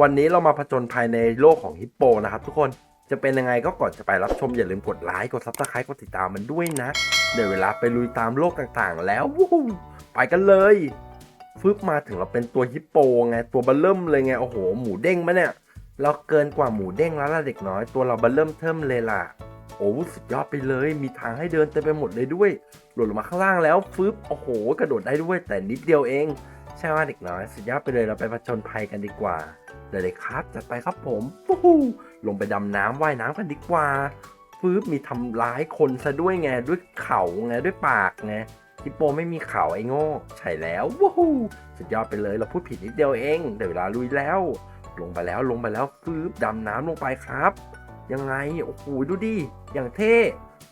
วันนี้เรามาผจญภัยในโลกของฮิปโปนะครับทุกคนจะเป็นยังไงก็ก่อนจะไปรับชมอย่าลืมกดไลค์กดซับสไครต์กดติดตามมันด้วยนะเดี๋ยวเวลาไปลุยตามโลกต่างๆ แล้วไปกันเลยฟึบมาถึงเราเป็นตัวฮิปโปไงตัวเบัลเริ่มเลยไงโอ้โห หมูเด้งมะเนี่ยเราเกินกว่าหมูเด้งแล้วล่ะเด็กน้อย ตัวเราเบัลเริ่มเทิมเลยล่ะโอ้สุดยอดไปเลย มีทางให้เดินเต็มไปหมดเลยด้วยหล่นลงมาข้างล่างแล้วฟึบโอ้โห กระโดดได้ด้วยแต่นิดเดียวเอง ใช่ว่าเด็กน้อย สุดยอดไปเลยเราไปผจญภัยกันดีกว่า เลยเลยครับจัดไปครับผมฟู้ฮู้ลงไปดำน้ำว่ายน้ำกันดีกว่าฟึบมีทำร้ายคนซะด้วยไงด้วยเข่าไงด้วยปากไงฮิปโปไม่มีเข่าไอ้โง่ใช่แล้ววู้ฮู้สุดยอดไปเลยเราพูดผิดนิดเดียวเองเดี๋ยวเวลาลุยแล้ว ลงไปแล้วลงไปแล้วฟืบดำน้ำลงไปครับ ยังไงโอ้โหดูดิอย่างเท่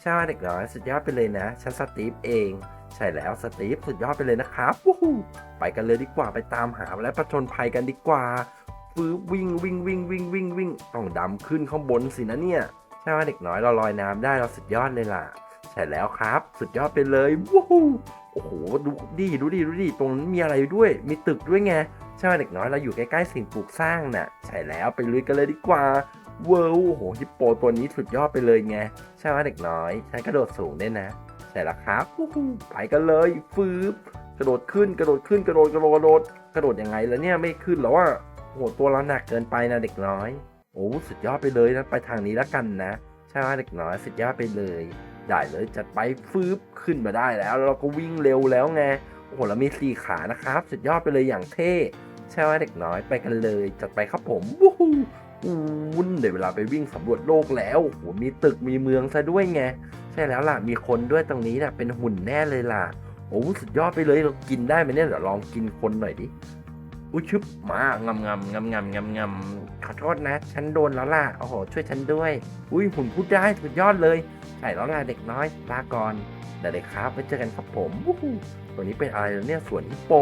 ใช่เด็กน้อยสุดยอดไปเลยนะฉันสตีฟเอง ใช่แล้วสตีฟสุดยอดไปเลยนะครับวู้ฮู้ไปกันเลยดีกว่าไปตามหาและผจญภัยกันดีกว่า ฟืบวิ่งวิ่งวิ่งวิ่งวิ่งวิ่งต้องดำขึ้นข้างบนสินะเนี่ยใช่ไหมเด็กน้อยเราลอยน้ำได้เราสุดยอดเลยล่ะ ใช่แล้วครับ สุดยอดไปเลยวู้ฮู้โอ้โหดูดิดูดิดูดิตรงนั้นมีอะไรด้วย มีตึกด้วยไงใช่ไหมเด็กน้อยเราอยู่ใกล้ๆสิ่งปลูกสร้างน่ะใช่แล้วไปลุยกันเลยดีกว่าเวิร์โอ้โหฮิปโปตัวนี้สุดยอดไปเลยไงใช่ไหมเด็กน้อยฉันกระโดดสูงได้นะใช่แล้วครับวู้ฮู้ไปกันเลยฟืบกระโดดขึ้นกระโดดขึ้นกระโดดกระโดดกระโดดกระโดดยังไงแล้วเนี่ยไม่ขึ้นแล้วอะ โอ้โหตัวเราหนักเกินไปนะเด็กน้อย โอ้สุดยอดไปเลยนะไปทางนี้แล้วกันนะ ใช่ไหมเด็กน้อยสุดยอดไปเลย ได้เลยจัดไปฟืบขึ้นมาได้แล้ว เราก็วิ่งเร็วแล้วไง โอ้โหเรามีสี่ขานะครับ สุดยอดไปเลยอย่างเท่ใช่ไหมเด็กน้อยไปกันเลย จัดไปครับผมวู้ฮู้วุ่นเดี๋ยวเวลาไปวิ่งสำรวจโลกแล้วโอ้โหมีตึกมีเมืองซะด้วยไงใช่แล้วล่ะมีคนด้วยตรงนี้นะเป็นหุ่นแน่เลยล่ะโอ้สุดยอดไปเลยเรากินได้ไหมเนี่ยเดี๋ยวลองกินคนหน่อยดิ อุ้ยชึบมางำงำงำงำงำงำขอโทษนะ ฉันโดนแล้วล่ะโอ้โหช่วยฉันด้วย อุ้ยหุ่นพูดได้สุดยอดเลยใช่แล้วล่ะเด็กน้อยลาก่อนเดี๋ยวเลยครับไว้เจอกันครับผมวู้ฮู้ตัวนี้เป็นอะไรเนี่ยสวนฮิปโป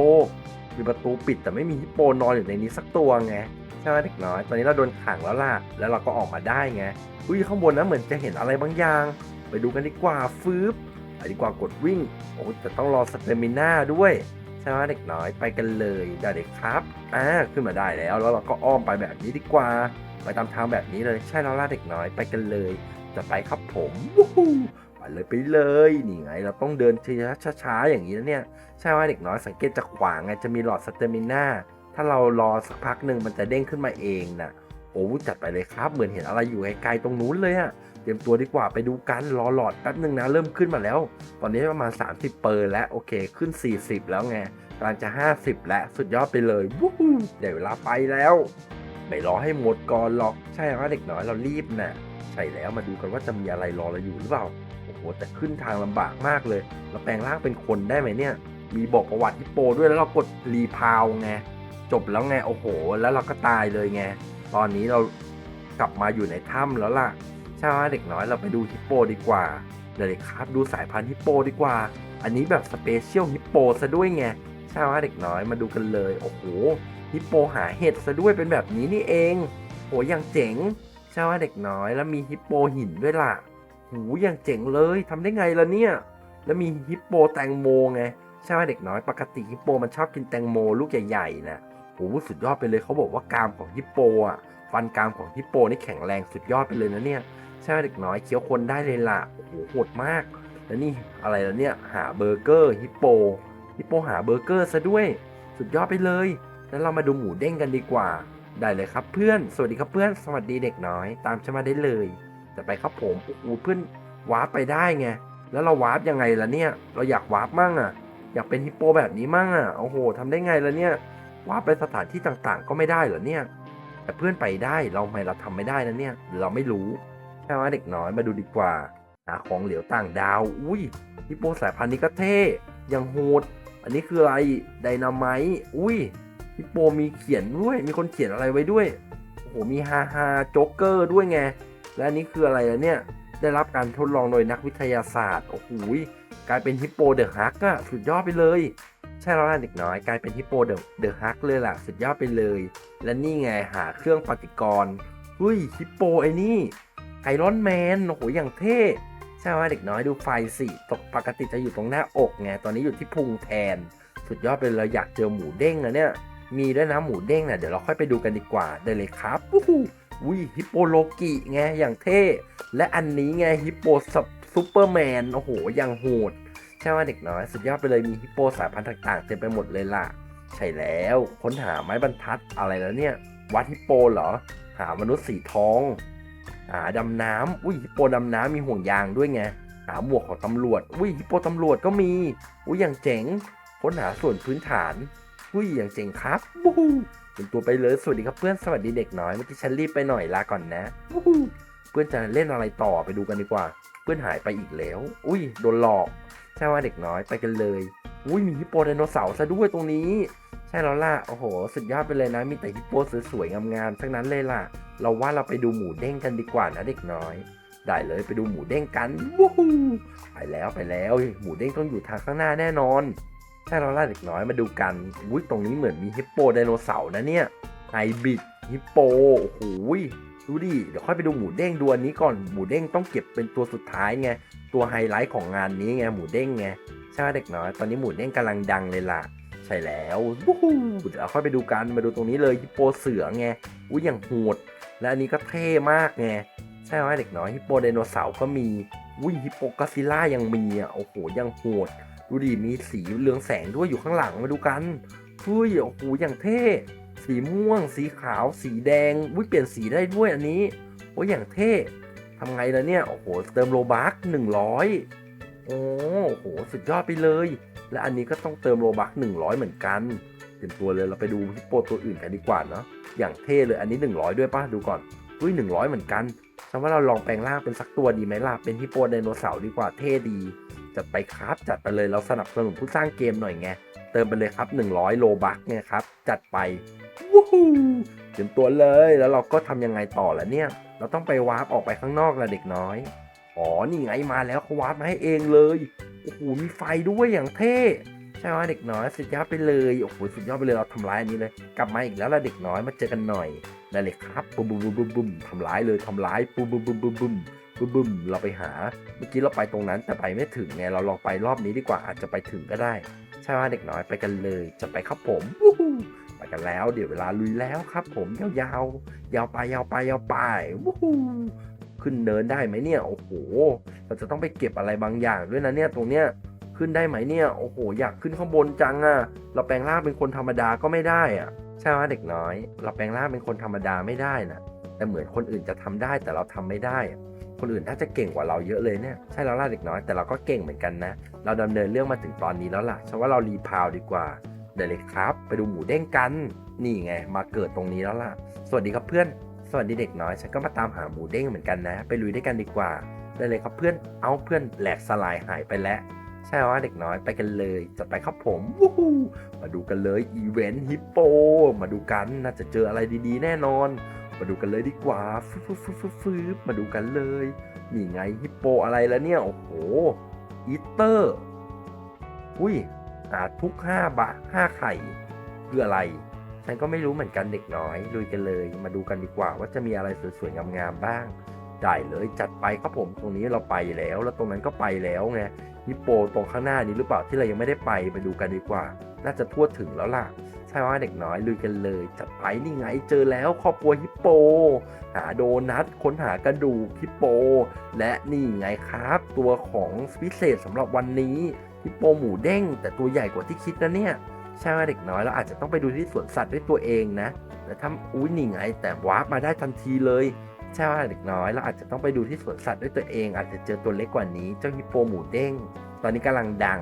มีประตูปิดแต่ไม่มีฮิปโปนอนอยู่ในนี้สักตัวไงใช่ไหมเด็กน้อย ตอนนี้เราโดนขังแล้วล่ะ แล้วเราก็ออกมาได้ไง อุ้ยข้างบนนะเหมือนจะเห็นอะไรบางอย่าง ไปดูกันดีกว่าฟืบดีกว่ากดวิ่ง โอ้จะต้องรอสเตมิน่าด้วย ใช่ไหมเด็กน้อยไปกันเลยได้เด็กครับอ่าขึ้นมาได้แล้วแล้วเราก็อ้อมไปแบบนี้ดีกว่า ไปตามทางแบบนี้เลยใช่แล้วล่ะเด็กน้อยไปกันเลย จะไปครับผมวู้ฮู้ไปเลยไปเลยนี่ไง เราต้องเดินช้าๆอย่างนี้นะเนี่ยใช่ไหมเด็กน้อยสังเกตจากขวางไงจะมีหลอดสเตมิน่าถ้าเรารอสักพักหนึ่งมันจะเด้งขึ้นมาเองนะโอ้จัดไปเลยครับ เหมือนเห็นอะไรอยู่ไกลๆตรงนู้นเลยอะ รียมตัวดีกว่าไปดูกันรอหลอดแป๊บหนึ่งนะเริ่มขึ้นมาแล้ว ตอนนี้ประมาณ 30 เปอร์แล้วโอเคขึ้น 40 แล้วไงกำลังจะ 50 แล้วสุดยอดไปเลยวู้ฮู้เดี๋ยวเวลาไปแล้วไม่รอให้หมดก่อนหรอกใช่ไหมเด็กน้อยเรารีบนะใช่แล้วมาดูกันว่าจะมีอะไรรอเราอยู่หรือเปล่าโอ้โหแต่ขึ้นทางลำบากมากเลย เราแปลงร่างเป็นคนได้ไหมเนี่ย มีบอกประวัติฮิปโปด้วยแล้วเรากดรีพาวไงจบแล้วไงโอ้โห แล้วเราก็ตายเลยไงตอนนี้เรากลับมาอยู่ในถ้ำแล้วล่ะ ใช่ไหมเด็กน้อยเราไปดูฮิปโปดีกว่าเดี๋ยวเลยครับดูสายพันธุ์ฮิปโปดีกว่า อันนี้แบบสเปเชียลฮิปโปซะด้วยไงใช่ไหมเด็กน้อยมาดูกันเลย โอ้โหฮิปโปหาเห็ดซะด้วยเป็นแบบนี้นี่เองโหอย่างเจ๋งใช่ไหมเด็กน้อยแล้วมีฮิปโปหินด้วยล่ะหูอย่างเจ๋งเลยทำได้ไงล่ะเนี่ยแล้วมีฮิปโปแตงโมไงใช่ไหมเด็กน้อยปกติฮิปโปมันชอบกินแตงโมลูกใหญ่ๆนะโอ้สุดยอดไปเลยเขาบอกว่ากามของฮิปโปอะฟันกามของฮิปโปนี่แข็งแรงสุดยอดไปเลยนะเนี่ย ใช่เด็กน้อยเคี้ยวคนได้เลยล่ะโอ้โหโหดมาก แล้วนี่อะไรแล้วเนี่ยหาเบอร์เกอร์ฮิปโปฮิปโปหาเบอร์เกอร์ซะด้วย สุดยอดไปเลยแล้วเรามาดูหมูเด้งกันดีกว่า ได้เลยครับเพื่อน สวัสดีครับเพื่อน สวัสดีเด็กน้อย ตามฉันมาได้เลย จะไปครับผมโอ้โหเพื่อนวาร์ปไปได้ไง แล้วเราวาร์ปยังไงล่ะเนี่ย เราอยากวาร์ปมั่งอะ อยากเป็นฮิปโปแบบนี้มั่งอะ โอ้โหทำได้ไงล่ะเนี่ย วาร์ปไปสถานที่ต่างๆ ก็ไม่ได้เหรอเนี่ย แต่เพื่อนไปได้ เราทำไมเราทำไม่ได้นะเนี่ยหรือเราไม่รู้ ช่ไหมเด็กน้อยมาดูดีกว่าหาของเหลวต่างดาว อุ้ยฮิปโปสายพันธุ์นี้ก็เท่ยังโหด อันนี้คืออะไรไดนาไมต์อุ้ยฮิปโปมีเขียนด้วย มีคนเขียนอะไรไว้ด้วย โอ้โห มีฮาฮาโจ๊กเกอร์ด้วยไง และอันนี้คืออะไรล่ะเนี่ย ได้รับการทดลองโดยนักวิทยาศาสตร์ โอ้โห กลายเป็นฮิปโปเดอะฮักอะสุดยอดไปเลย ใช่แล้วล่ะเด็กน้อย กลายเป็นฮิปโปเดอะเดอะฮักเลยล่ะ สุดยอดไปเลย และนี่ไงหาเครื่องปฏิกรณ์เฮ้ยฮิปโปไอ้นี่ ไอรอนแมนโอ้โหอย่างเท่ใช่ไหมเด็กน้อยดูไฟสิตกปกติจะอยู่ตรงหน้าอกไงตอนนี้อยู่ที่พุงแทน สุดยอดไปเลยอยากเจอหมูเด้งอะเนี่ยมีด้วยนะหมูเด้งนะเดี๋ยวเราค่อยไปดูกันดีกว่าได้เลยครับวู้ฮู้อุ้ยฮิปโปโลกิไงอย่างเท่ และอันนี้ไงฮิปโปซูเปอร์แมนโอ้โหอย่างโหดใช่ว่าเด็กน้อยสุดยอดไปเลยมีฮิปโปสายพันธุ์ต่างๆเต็มไปหมดเลยล่ะ ใช่แล้วค้นหาไม้บรรทัดอะไรแล้วเนี่ย วัดฮิปโปเหรอ หามนุษย์สีทอง หาดำน้ำอุ้ยฮิปโปดำน้ำมีห่วงยางด้วยไงหาหมวกของตำรวจอุ้ยฮิปโปตำรวจก็มีอุ้ยอย่างเจ๋งค้นหาส่วนพื้นฐานอุ้ยอย่างเจ๋งครับวู้ฮู้เป็นตัวไปเลยสวัสดีครับเพื่อนสวัสดีเด็กน้อยเมื่อกี้ฉันรีบไปหน่อยลาก่อนนะวู้ฮู้เพื่อนจะเล่นอะไรต่อไปดูกันดีกว่า เพื่อนหายไปอีกแล้ว อุ้ยโดนหลอกใช่ว่าเด็กน้อยไปกันเลย อุ้ยมีฮิปโปไดโนเสาร์ซะด้วยตรงนี้ ใช่แล้วล่ะ โอ้โห สุดยอดไปเลยนะ มีแต่ฮิปโปสวยๆงามๆทั้งนั้นเลยล่ะ เราว่าเราไปดูหมูเด้งกันดีกว่านะเด็กน้อย ได้เลยไปดูหมูเด้งกันวู้ฮู้ไปแล้วไปแล้ว หมูเด้งต้องอยู่ทางข้างหน้าแน่นอน ใช่แล้วล่ะเด็กน้อยมาดูกันอุ้ยตรงนี้เหมือนมีฮิปโปไดโนเสาร์นะเนี่ย ไฮบิดฮิปโป โอ้โหดูดิ เดี๋ยวค่อยไปดูหมูเด้งดูอันนี้ก่อน หมูเด้งต้องเก็บเป็นตัวสุดท้ายไง ตัวไฮไลท์ของงานนี้ไง หมูเด้งไง ใช่ไหมเด็กน้อย ตอนนี้หมูเด้งกำลังดังเลยล่ะ ใช่แล้ววู้ฮู้เดี๋ยวเราค่อยไปดูกันมาดูตรงนี้เลยฮิปโปเสือไงอุ้ยอย่างโหดและอันนี้ก็เท่มากไงใช่ไหมเด็กน้อยฮิปโปไดโนเสาร์ก็มีอุ้ยฮิปโปกอดซิลล่ายังมีอะโอ้โหยังโหดดูดิมีสีเรืองแสงด้วยอยู่ข้างหลังมาดูกันเฮ้ยโอ้โหอย่างเท่สีม่วง สีขาว สีแดงอุ้ยเปลี่ยนสีได้ด้วยอันนี้โอ้ยอย่างเท่ทำไงล่ะเนี่ยโอ้โหเติมโลบักหนึ่งร้อย โอ้โห สุดยอดไปเลย และอันนี้ก็ต้องเติมโลบักหนึ่งร้อยเหมือนกันเตรียมตัวเลยเราไปดูฮิปโปตัวอื่นกันดีกว่าเนาะอย่างเท่เลยอันนี้หนึ่งร้อยด้วยป่ะดูก่อนอุ้ยหนึ่งร้อยเหมือนกันฉันว่าเราลองแปลงร่างเป็นสักตัวดีไหมล่ะเป็นฮิปโปไดโนเสาร์ดีกว่าเท่ดี จัดไปครับจัดไปเลยเราสนับสนุนผู้สร้างเกมหน่อยไงเติมไปเลยครับ 100 โลบักไงครับจัดไปวู้ฮู้เตรียมตัวเลยแล้วเราก็ทำยังไงต่อละเนี่ย เราต้องไปวาร์ปออกไปข้างนอกละเด็กน้อย อ๋อ นี่ไงมาแล้วเขาวาร์ปมาให้เองเลย โอ้โห มีไฟด้วยอย่างเท่ ใช่ไหมเด็กน้อยสุดยอดไปเลย โอ้โห สุดยอดไปเลย เราทำร้ายอันนี้เลย กลับมาอีกแล้วละเด็กน้อย มาเจอกันหน่อยได้เลยครับบุ้มบุ้มบุ้มบุ้มบุ้มทำร้ายเลยทำร้ายบุ้มบุ้มบุ้มบุ้มบุ้มบุ้มบุ้มเราไปหา เมื่อกี้เราไปตรงนั้นแต่ไปไม่ถึงไง เราลองไปรอบนี้ดีกว่า อาจจะไปถึงก็ได้ ใช่ไหมเด็กน้อยไปกันเลย จะไปครับผมวู้ฮู้ไปกันแล้ว เดี๋ยวเวลาลุยแล้วครับผม ยาวๆ ยาวไปยาวไปยาวไปวู้ฮู้ ขึ้นเนินได้ไหมเนี่ยโอ้โห เราจะต้องไปเก็บอะไรบางอย่างด้วยนะเนี่ยตรงเนี้ยขึ้นได้ไหมเนี่ยโอ้โห อยากขึ้นข้างบนจังอะเราแปลงร่างเป็นคนธรรมดาก็ไม่ได้อะใช่ไหมเด็กน้อย เราแปลงร่างเป็นคนธรรมดาไม่ได้นะแต่เหมือนคนอื่นจะทำได้แต่เราทำไม่ได้อะคนอื่นน่าจะเก่งกว่าเราเยอะเลยเนี่ยใช่แล้วล่ะเด็กน้อย แต่เราก็เก่งเหมือนกันนะ เราดำเนินเรื่องมาถึงตอนนี้แล้วล่ะฉันว่าเรารีพาวดีกว่าเดี๋ยวเลยครับ ไปดูหมูเด้งกัน นี่ไง มาเกิดตรงนี้แล้วล่ะ สวัสดีครับเพื่อน สวัสดีเด็กน้อย ฉันก็มาตามหาหมูเด้งเหมือนกันนะ ไปลุยด้วยกันดีกว่า ได้เลยครับเพื่อน เอาเพื่อนแหลกสลายหายไปแล้ว ใช่ว่าเด็กน้อยไปกันเลยจะไปครับผมวู้ฮูมาดูกันเลยอีเวนต์ฮิปโป มาดูกันน่าจะเจออะไรดีๆ แน่นอน มาดูกันเลยดีกว่าฟึบฟึบฟึบฟึบมาดูกันเลย นี่ไงฮิปโปอะไรแล้วเนี่ย โอ้โห อีเตอร์ อุ้ยอาจทุกห้าบาทห้าไข่คืออะไร ฉันก็ไม่รู้เหมือนกันเด็กน้อยลุยกันเลย มาดูกันดีกว่า ว่าจะมีอะไรสวยๆงามๆบ้างได้เลยจัดไปครับผมตรงนี้เราไปแล้ว แล้วตรงนั้นก็ไปแล้วไงฮิโปตรงข้างหน้านี้หรือเปล่าที่เรายังไม่ได้ไปไปดูกันดีกว่า น่าจะทั่วถึงแล้วล่ะ ใช่ว่าเด็กน้อยลุยกันเลย จัดไปนี่ไงเจอแล้วครอบครัวฮิปโป หาโดนัทค้นหากระดูกฮิปโป และนี่ไงครับ ตัวของพิเศษสำหรับวันนี้ฮิปโปหมูเด้ง แต่ตัวใหญ่กว่าที่คิดนะเนี่ย ใช่ว่าเด็กน้อยเราอาจจะต้องไปดูที่สวนสัตว์ด้วยตัวเองนะ แต่ถ้าอุ้ยนี่ไง แต่วาร์ปมาได้ทันทีเลยใช่ว่าเด็กน้อยเราอาจจะต้องไปดูที่สวนสัตว์ด้วยตัวเอง อาจจะเจอตัวเล็กกว่านี้เจ้าฮิปโปหมูเด้ง ตอนนี้กำลังดัง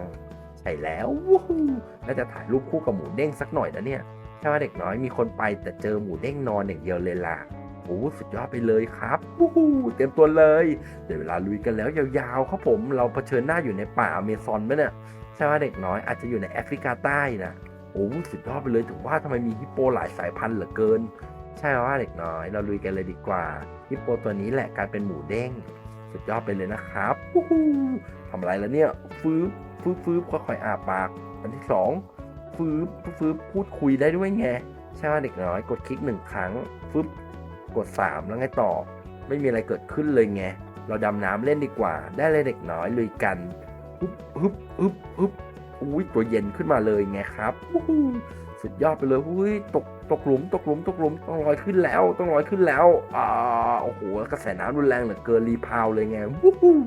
ใช่แล้ววู้ฮู้น่าจะถ่ายรูปคู่กับหมูเด้งสักหน่อยนะเนี่ยใช่ว่าเด็กน้อยมีคนไปแต่เจอหมูเด้งนอนอย่างเดียวเลยล่ะโอ้สุดยอดไปเลยครับวู้ฮู้เตรียมตัวเลยเดี๋ยวเวลาลุยกันแล้วยาวๆครับผมเราเผชิญหน้าอยู่ในป่าอเมซอนไหมเนี่ยใช่ว่าเด็กน้อยอาจจะอยู่ในแอฟริกาใต้นะ อ้สุดยอดไปเลยถึงว่าทำไมมีฮิปโปหลายสายพันธุ์เหลือเกิน ใช่ว่าเด็กน้อย เราลุยกันเลยดีกว่าฮิปโปตัวนี้แหละกลายเป็นหมูเด้ง สุดยอดไปเลยนะครับวู้ฮู้ทำอะไรแล้วเนี่ยฟื้บฟื้บฟื้บค่อยๆอาปาก อันที่สองฟื้บฟื้บฟื้บพูดคุยได้ด้วยไงใช่ไหมเด็กน้อย กดคลิกหนึ่งครั้งฟื้บกดสามแล้วไงต่อ ไม่มีอะไรเกิดขึ้นเลยไง เราดำน้ำเล่นดีกว่า ได้เลยเด็กน้อยลุยกันฮึบฮึบฮึบฮึบ อุ้ยตัวเย็นขึ้นมาเลยไงครับสุดยอดไปเลยอุ้ยตกตกหลุมตกหลุมตกหลุมต้องลอยขึ้นแล้ว ต้องลอยขึ้นแล้วอ่าโอ้โหกระแสน้ำรุนแรงเหลือเกินรีพาวเลยไงวู้ฮู้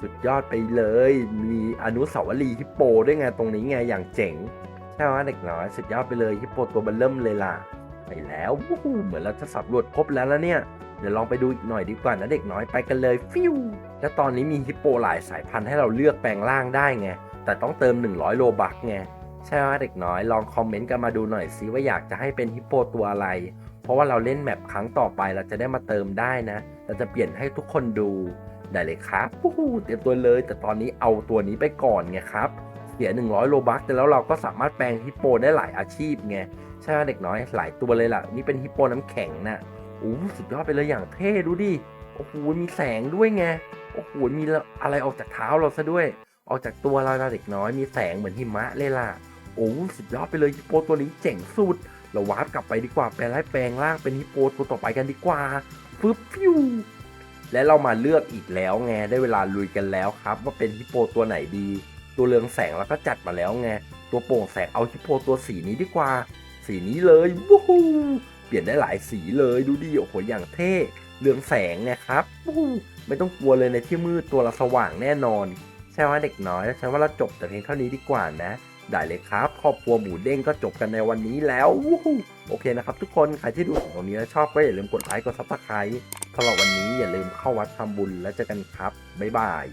สุดยอดไปเลย มีอนุสาวรีย์ฮิปโปด้วยไงตรงนี้ไงอย่างเจ๋งใช่ไหมเด็กน้อยสุดยอดไปเลยฮิปโปตัวบันเริ่มเลยล่ะไปแล้ววู้ฮู้เหมือนเราจะสำรวจครบแล้วแล้วเนี่ยเดี๋ยวลองไปดูอีกหน่อยดีกว่านะเด็กน้อยไปกันเลยฟิวและตอนนี้มีฮิปโปหลายสายพันธุ์ให้เราเลือกแปลงร่างได้ไง แต่ต้องเติม 100 โลบักไงใช่ไหมเด็กน้อยลองคอมเมนต์กันมาดูหน่อยซิว่าอยากจะให้เป็นฮิปโปตัวอะไร เพราะว่าเราเล่นแมปครั้งต่อไปเราจะได้มาเติมได้นะเราจะเปลี่ยนให้ทุกคนดูได้เลยครับวู้เตรียมตัวเลย แต่ตอนนี้เอาตัวนี้ไปก่อนไงครับเสีย 100 โลบักแต่แล้วเราก็สามารถแปลงฮิปโปได้หลายอาชีพไงใช่ไหมเด็กน้อยหลายตัวเลยล่ะ นี่เป็นฮิปโปน้ำแข็งนะโอ้สุดยอดไปเลยอย่างเท่ดูดิโอ้โหมีแสงด้วยไงโอ้โหมีอะไรออกจากเท้าเราซะด้วย ออกจากตัวเราเด็กน้อยมีแสงเหมือนหิมะเลยล่ะโอ้สุดยอดไปเลยฮิปโปตัวนี้เจ๋งสุดเราวาร์ปกลับไปดีกว่าแปลงร่างแปลงร่างเป็นฮิปโปตัวต่อไปกันดีกว่าฟึบฟิวและเรามาเลือกอีกแล้วไงได้เวลาลุยกันแล้วครับ ว่าเป็นฮิปโปตัวไหนดี ตัวเรืองแสงเราก็จัดมาแล้วไงตัวโปร่งแสงเอาฮิปโปตัวสีนี้ดีกว่า สีนี้เลยวู้ฮูเปลี่ยนได้หลายสีเลยดูดิโอ้โหอย่างเท่เรืองแสงนะครับวู้ไม่ต้องกลัวเลยในที่มืดตัวเราสว่างแน่นอน ช่ว่าเด็กน้อยใช่ว่าเราจบแต่เพียงเท่านี้ดีกว่านะ ได้เลยครับครอบครัวหมูเด้งก็จบกันในวันนี้แล้ววู้ฮูโอเคนะครับ ทุกคนใครที่ดูถึงตรงนี้แล้วชอบก็อย่าลืมกดไลค์กดซับสไครต์สำหรับวันนี้อย่าลืมเข้าวัดทำบุญแล้วเจอกันครับบ๊ายบาย